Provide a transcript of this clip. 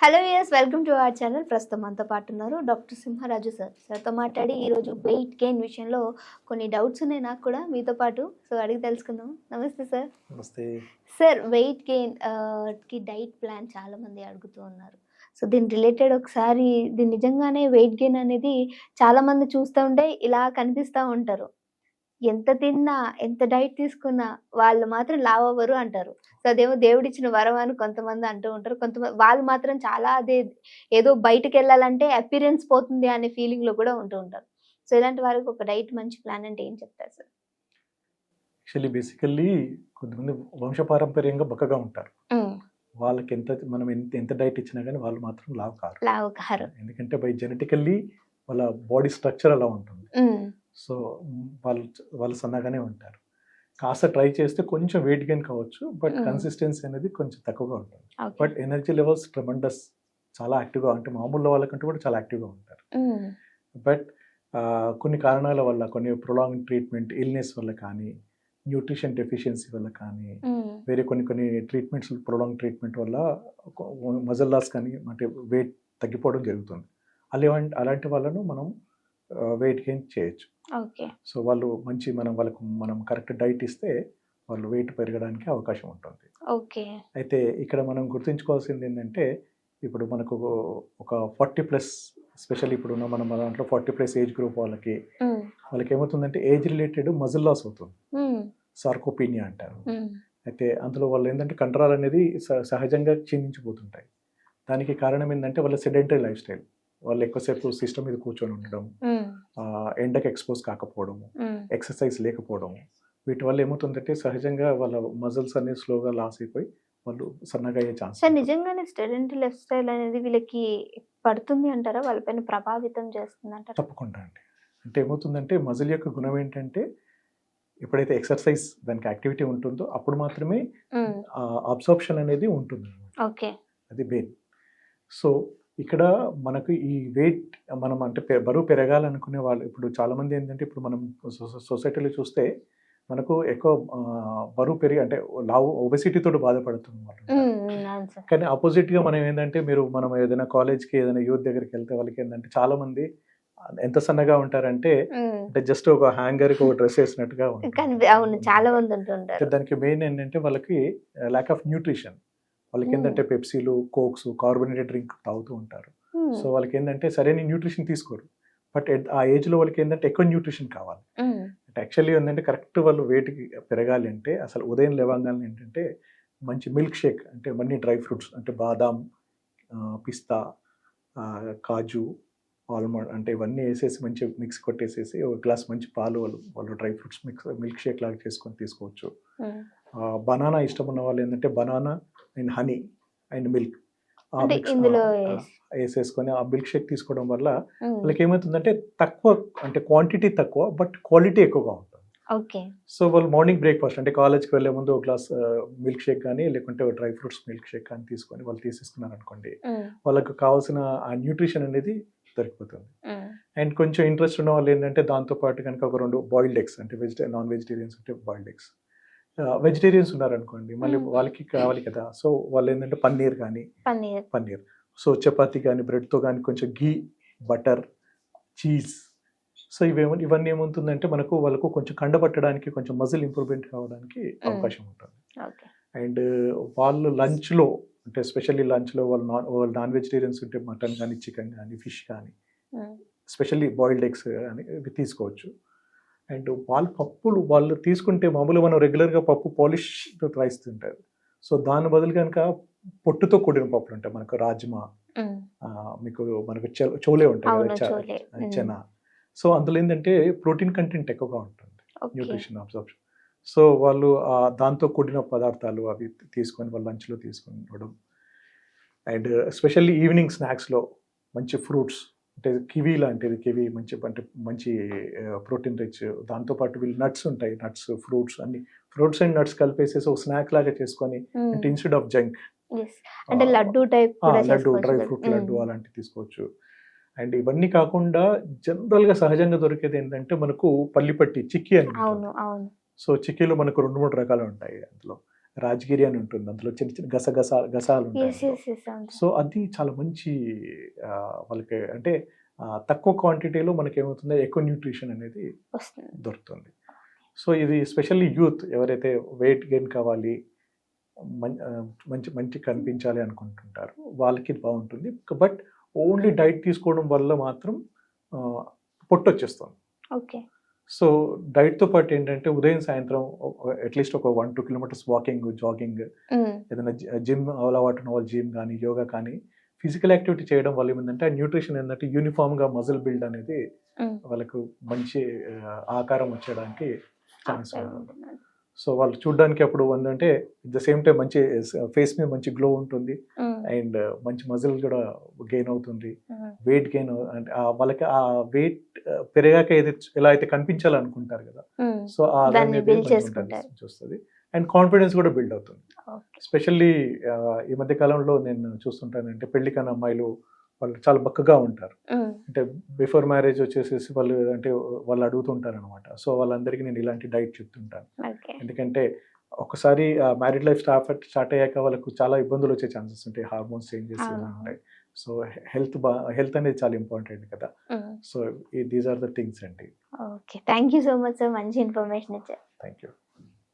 Hello yes welcome to our channel. ప్రస్తుతం మనతో పాటు ఉన్నారు డాక్టర్ సింహరాజు సార్. సార్తో మాట్లాడి ఈరోజు వెయిట్ గెయిన్ విషయంలో కొన్ని డౌట్స్ ఉన్నాయి నాకు కూడా మీతో పాటు. సో అడిగి తెలుసుకుందాం. నమస్తే సార్. నమస్తే. సార్ వెయిట్ గెయిన్కి డైట్ ప్లాన్ చాలా మంది అడుగుతూ ఉన్నారు. సో దీని రిలేటెడ్ ఒకసారి దీని నిజంగానే వెయిట్ గెయిన్ అనేది చాలా మంది చూస్తూ ఉంటే ఇలా కనిపిస్తూ ఉంటారు. ఎంత తిన్నా ఎంత డైట్ తీసుకున్నా వాళ్ళు మాత్రం లావ్ అవ్వరు అంటారు. సో అదేమో దేవుడిచ్చిన వరం అని కొంతమంది అంటూ ఉంటారు. కొంతమంది వాళ్ళు మాత్రం చాలా అదే ఏదో బయటకు వెళ్ళాలంటే అపీరెన్స్ పోతుంది అనే ఫీలింగ్లో కూడా ఉంటూ ఉంటారు. సో ఇలాంటి వారికి ఒక డైట్ మంచి ప్లాన్ అంటే ఏం చెప్తారు సార్? యాక్చువల్లీ బేసికల్లీ కొంతమంది వంశపారంపర్యంగా బక్కగా ఉంటారు. వాళ్ళకి ఎంత మనం ఎంత ఎంత డైట్ ఇచ్చినా కానీ వాళ్ళు మాత్రం లావ్ కారు లావ్ కారు ఎందుకంటే బై జెనెటికల్లీ వాళ్ళ బాడీ స్ట్రక్చర్ అలా ఉంటుంది. సో వాళ్ళు వాళ్ళు సన్నగానే ఉంటారు. కాస్త ట్రై చేస్తే కొంచెం వెయిట్ గెయిన్ కావచ్చు బట్. కన్సిస్టెన్సీ అనేది కొంచెం తక్కువగా ఉంటుంది. బట్ ఎనర్జీ లెవెల్స్ ట్రమండస్ చాలా యాక్టివ్గా అంటే మామూలు వాళ్ళకంటే కూడా చాలా యాక్టివ్గా ఉంటారు. బట్ కొన్ని కారణాల వల్ల కొన్ని ప్రొలాంగ్ ట్రీట్మెంట్ ఇల్నెస్ వల్ల కానీ న్యూట్రిషన్ డెఫిషియన్సీ వల్ల కానీ వేరే కొన్ని కొన్ని ట్రీట్మెంట్స్ ప్రొలాంగ్ ట్రీట్మెంట్ వల్ల మజల్ లాస్ కానీ అంటే వెయిట్ తగ్గిపోవడం జరుగుతుంది. అలాంటి అలాంటి వాళ్ళను మనం వెయిట్ గెయిన్ చేయొచ్చు. సో వాళ్ళు మంచి మనం వాళ్ళకు మనం కరెక్ట్ డైట్ ఇస్తే వాళ్ళు వెయిట్ పెరగడానికి అవకాశం ఉంటుంది. ఓకే. అయితే ఇక్కడ మనం గుర్తుంచుకోవాల్సింది ఏంటంటే ఇప్పుడు మనకు ఒక ఫార్టీ ప్లస్ స్పెషల్ ఇప్పుడు మనం దాంట్లో ఫార్టీ ప్లస్ ఏజ్ గ్రూప్ వాళ్ళకి వాళ్ళకి ఏమవుతుందంటే ఏజ్ రిలేటెడ్ మజిల్ లాస్ అవుతుంది. సార్కోపీనియా అంటారు. అయితే అందులో వాళ్ళు ఏంటంటే కండరాలు అనేది సహజంగా క్షీణించిపోతుంటాయి. దానికి కారణం ఏంటంటే వాళ్ళ సెడెంటరీ లైఫ్ స్టైల్. వాళ్ళు ఎక్కువసేపు సిస్టమ్ మీద కూర్చొని ఉండడం ఎండకు ఎక్స్పోజ్ కాకపోవడము ఎక్సర్సైజ్ లేకపోవడము. వీటి వల్ల ఏమవుతుందంటే సహజంగా వాళ్ళ మజిల్స్ అనేది స్లోగా లాస్ అయిపోయి వాళ్ళు సన్నగా అయ్యే ఛాన్స్ సార్ నిజంగానే స్టూడెంట్ లైఫ్ స్టైల్ అనేది వీళ్ళకి పడుతుంది అంటారా? వాళ్ళపైన ప్రభావితం చేస్తుంది అంటారా? తప్పకుండా అండి. అంటే ఏమవుతుందంటే మజిల్ యొక్క గుణం ఏంటంటే ఎప్పుడైతే ఎక్సర్సైజ్ దానికి యాక్టివిటీ ఉంటుందో అప్పుడు మాత్రమే అబ్సార్ప్షన్ అనేది ఉంటుంది ఓకే. అది మెయిన్. సో ఇక్కడ మనకు ఈ వెయిట్ మనం అంటే పె- బరువు పెరగాలనుకునే వాళ్ళు ఇప్పుడు చాలామంది ఏంటంటే ఇప్పుడు మనం సొసైటీలో చూస్తే మనకు ఎక్కువ బరువు పెరిగి అంటే లావు ఒబెసిటీతో బాధపడుతున్న వాళ్ళు కానీ opposite గా మనం ఏంటంటే మీరు మనం ఏదైనా కాలేజ్కి ఏదైనా యూత్ దగ్గరికి వెళ్తే వాళ్ళకి ఏంటంటే చాలా మంది ఎంత సన్నగా ఉంటారంటే అంటే జస్ట్ ఒక హ్యాంగర్కి ఒక డ్రెస్ వేసినట్టుగా ఉంటుంది అవును చాలా మంది ఉంటుంటారు. దానికి మెయిన్ ఏంటంటే వాళ్ళకి ల్యాక్ ఆఫ్ న్యూట్రిషన్ వాళ్ళకి. ఏంటంటే పెప్సీలు కోక్స్ కార్బోనేటెడ్ డ్రింక్ తాగుతూ ఉంటారు. సో వాళ్ళకి ఏంటంటే సరైన న్యూట్రిషన్ తీసుకోరు. బట్ ఆ ఏజ్లో వాళ్ళకి ఏంటంటే ఎక్కువ న్యూట్రిషన్ కావాలి. అంటే యాక్చువల్లీ ఏంటంటే కరెక్ట్ వాళ్ళు వెయిట్కి పెరగాలి అంటే అసలు ఉదయం లేవగానే ఏంటంటే మంచి మిల్క్ షేక్ అంటే మన్ని డ్రై ఫ్రూట్స్ అంటే బాదాం పిస్తా కాజు ఆల్మండ్ అంటే ఇవన్నీ వేసేసి మంచి మిక్స్ కొట్టేసేసి ఒక గ్లాస్ మంచి పాలు వాళ్ళు వాళ్ళు dry fruits mix milkshake లాగా చేసుకొని తీసుకోవచ్చు. బనానా ఇష్టం ఉన్న వాళ్ళు ఏంటంటే banana and honey and milk. వేసేసుకొని ఆ మిల్క్ షేక్ తీసుకోవడం వల్ల వాళ్ళకి ఏమవుతుందంటే తక్కువ అంటే క్వాంటిటీ తక్కువ బట్ క్వాలిటీ ఎక్కువగా ఉంటుంది. ఓకే. సో వాళ్ళు మార్నింగ్ బ్రేక్ఫాస్ట్ అంటే కాలేజ్కి వెళ్ళే ముందు ఒక గ్లాస్ మిల్క్ షేక్ కానీ లేకుంటే డ్రై ఫ్రూట్స్ మిల్క్ షేక్ కానీ తీసుకొని వాళ్ళు తీసేసుకున్నారు అనుకోండి వాళ్ళకి కావాల్సిన ఆ న్యూట్రిషన్ అనేది దొరికిపోతుంది. అండ్ కొంచెం ఇంట్రెస్ట్ ఉన్న వాళ్ళు ఏంటంటే దాంతో పాటు కనుక ఒక రెండు బాయిల్డ్ ఎగ్స్ అంటే వెజిటే నాన్ వెజిటేరియన్స్ అంటే బాయిల్డ్ ఎగ్స్. వెజిటేరియన్స్ ఉన్నారనుకోండి మళ్ళీ. వాళ్ళకి కావాలి కదా. సో వాళ్ళు ఏంటంటే పన్నీర్ కానీ పన్నీర్. పన్నీర్. సో చపాతీ కానీ బ్రెడ్తో కానీ కొంచెం గీ బటర్ చీజ్. సో ఇవేమో ఇవన్నీ ఏమవుతుందంటే మనకు వాళ్ళకు కొంచెం కండపట్టడానికి కొంచెం మజిల్ ఇంప్రూవ్మెంట్ కావడానికి అవకాశం ఉంటుంది. అండ్ వాళ్ళు లంచ్లో అంటే ఎస్పెషల్లీ లంచ్లో వాళ్ళు నాన్ వాళ్ళు నాన్ వెజిటేరియన్స్ ఉంటే మటన్ కానీ చికెన్ కానీ ఫిష్ కానీ స్పెషల్లీ బాయిల్డ్ ఎగ్స్ కానీ తీసుకోవచ్చు. అండ్ వాళ్ళు పప్పులు వాళ్ళు తీసుకుంటే మామూలుగా మనం రెగ్యులర్గా పప్పు పాలిష్ రైస్ తింటారు సో దాని బదులు కనుక పొట్టుతో కూడిన పప్పులు ఉంటాయి. మనకు రాజ్మా మీకు మనకు చోలే ఉంటాయి చెన. సో అందులో ఏంటంటే ప్రోటీన్ కంటెంట్ ఎక్కువగా ఉంటుంది. Nutrition absorption. సో వాళ్ళు దాంతో కూడిన పదార్థాలు అవి తీసుకొని వాళ్ళ లంచ్లో తీసుకొని ఇవ్వడం అండ్ ఎస్పెషల్లీ ఈవినింగ్ స్నాక్స్లో మంచి ఫ్రూట్స్ అంటే కివీ లాంటిది కివీ మంచి అంటే మంచి ప్రోటీన్ రిచ్ దాంతోపాటు వీళ్ళు నట్స్ ఉంటాయి నట్స్ ఫ్రూట్స్ అన్ని. ఫ్రూట్స్ అండ్ నట్స్ కలిపేసేసి ఒక స్నాక్ లాగా చేసుకొని అంటే ఇన్స్టెడ్ ఆఫ్ జంక్. అంటే laddu type laddu dry. Fruit laddu అలాంటివి తీసుకోవచ్చు. అండ్ ఇవన్నీ కాకుండా జనరల్గా సహజంగా దొరికేది ఏంటంటే మనకు పల్లిపట్టి చిక్కీ అని సో చిక్కీలో మనకు రెండు మూడు రకాలు ఉంటాయి అందులో. రాజగిరి అని ఉంటుంది. అందులో చిన్న చిన్న గసగస గసాలు ఉంటాయి సో అది చాలా మంచి వాళ్ళకి అంటే తక్కువ క్వాంటిటీలో మనకి ఏమవుతుంది ఎక్కువ న్యూట్రిషన్ అనేది దొరుకుతుంది. సో ఇది స్పెషల్లీ యూత్ ఎవరైతే వెయిట్ గెయిన్ కావాలి మంచి మంచి కనిపించాలి అనుకుంటుంటారు వాళ్ళకి బాగుంటుంది. బట్ ఓన్లీ డైట్ తీసుకోవడం వల్ల మాత్రం పొట్టు వచ్చేస్తుంది ఓకే సో డైట్తో పాటు ఏంటంటే ఉదయం సాయంత్రం అట్లీస్ట్ ఒక one two kilometres walking jogging ఏదైనా జిమ్ అలవాటు ఉన్న వాళ్ళు జిమ్ కానీ యోగా కానీ ఫిజికల్ యాక్టివిటీ చేయడం వల్ల ఏమిందంటే ఆ న్యూట్రిషన్ ఏంటంటే యూనిఫామ్గా మజిల్ బిల్డ్ అనేది వాళ్ళకు మంచి ఆకారం వచ్చేయడానికి ఛాన్స్ సో వాళ్ళు చూడడానికి అప్పుడు ఎట్ ద సేమ్ టైం మంచి ఫేస్ మీద మంచి గ్లో ఉంటుంది. అండ్ మంచి మజిల్ కూడా గెయిన్ అవుతుంది. వెయిట్ గెయిన్ అంటే వాళ్ళకి ఆ వెయిట్ పెరిగాక ఏదైతే ఎలా అయితే కనిపించాలనుకుంటారు కదా. సో ఆ చూస్తుంది. అండ్ కాన్ఫిడెన్స్ కూడా బిల్డ్ అవుతుంది. స్పెషల్లీ ఈ మధ్య కాలంలో నేను చూస్తుంటానంటే పెళ్ళి కాని అమ్మాయిలు వాళ్ళు చాలా బక్కగా ఉంటారు. అంటే బిఫోర్ మ్యారేజ్ వచ్చేసేసి వాళ్ళు అంటే వాళ్ళు అడుగుతుంటారు అనమాట సో వాళ్ళందరికీ నేను ఇలాంటి డైట్ చెప్తుంటాను. ఎందుకంటే ఒకసారి మ్యారీడ్ లైఫ్ స్టార్ట్ స్టార్ట్ అయ్యాక వాళ్ళకు చాలా ఇబ్బందులు వచ్చే ఛాన్సెస్ ఉంటాయి. Hormones changes. ఉంటాయి సో హెల్త్ బా హెల్త్ అనేది చాలా ఇంపార్టెంట్ కదా. So these are the things అండి. Okay. Thank you so much sir మంచి ఇన్ఫర్మేషన్ ఇచ్చారు. Thank you